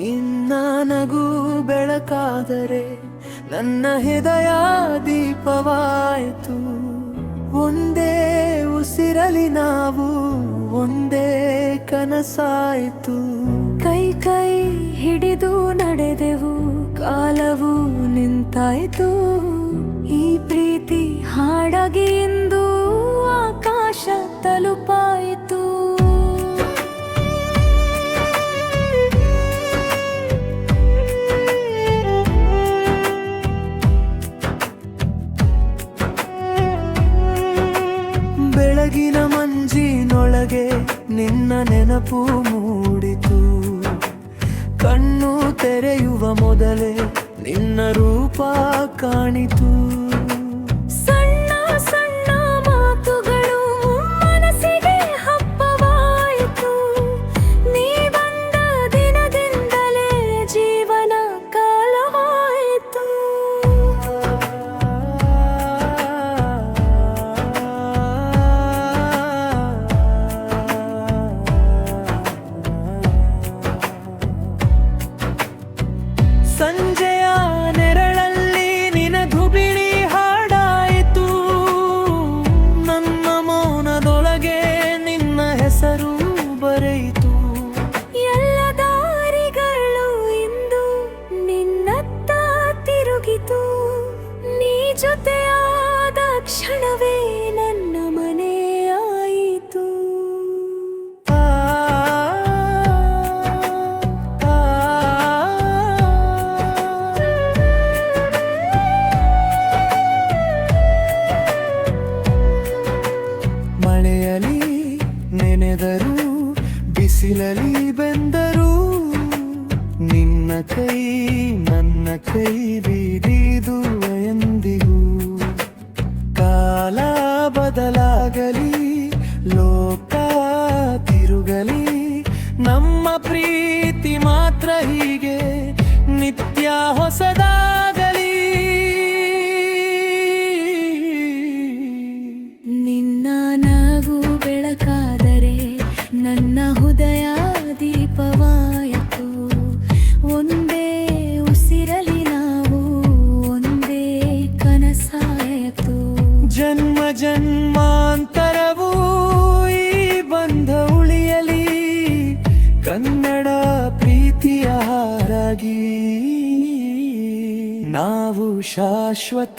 ನಿನ್ನ ನಗು ಬೆಳಕಾದರೆ ನನ್ನ ಹೃದಯ ದೀಪವಾಯಿತು. ಒಂದೇ ಉಸಿರಲಿ ನಾವು, ಒಂದೇ ಕನಸಾಯಿತು. ಕೈ ಕೈ ಹಿಡಿದು ನಡೆದೆವು, ಕಾಲವು ನಿಂತಾಯಿತು. ಈ ಪ್ರೀತಿ ಹಾಡಾಗಿ ಇಂದು ಆಕಾಶ ತಲುಪಾಯಿತು ಬೆಳಗಿನ ಮಂಜಿನೊಳಗೆ ನಿನ್ನ ನೆನಪು ಮೂಡಿತು. ಕಣ್ಣು ತೆರೆಯುವ ಮೊದಲೇ ನಿನ್ನ ರೂಪ ಕಾಣಿತು. ನೆನೆದರು ಬಿಸಿಲಲಿ ಬೆಂದರು ನಿನ್ನ ಕೈ ನನ್ನ ಕೈ ಬೀದಿದು ಎಂದಿಗೂ. ಕಾಲ ಬದಲಾಗಲಿ ಜನ್ಮಾಂತರವೂ ಈ ಬಂಧ ಉಳಿಯಲಿ. ಕನ್ನಡ ಪ್ರೀತಿಯ ನಾವು ಶಾಶ್ವತವಾಗಲಿ.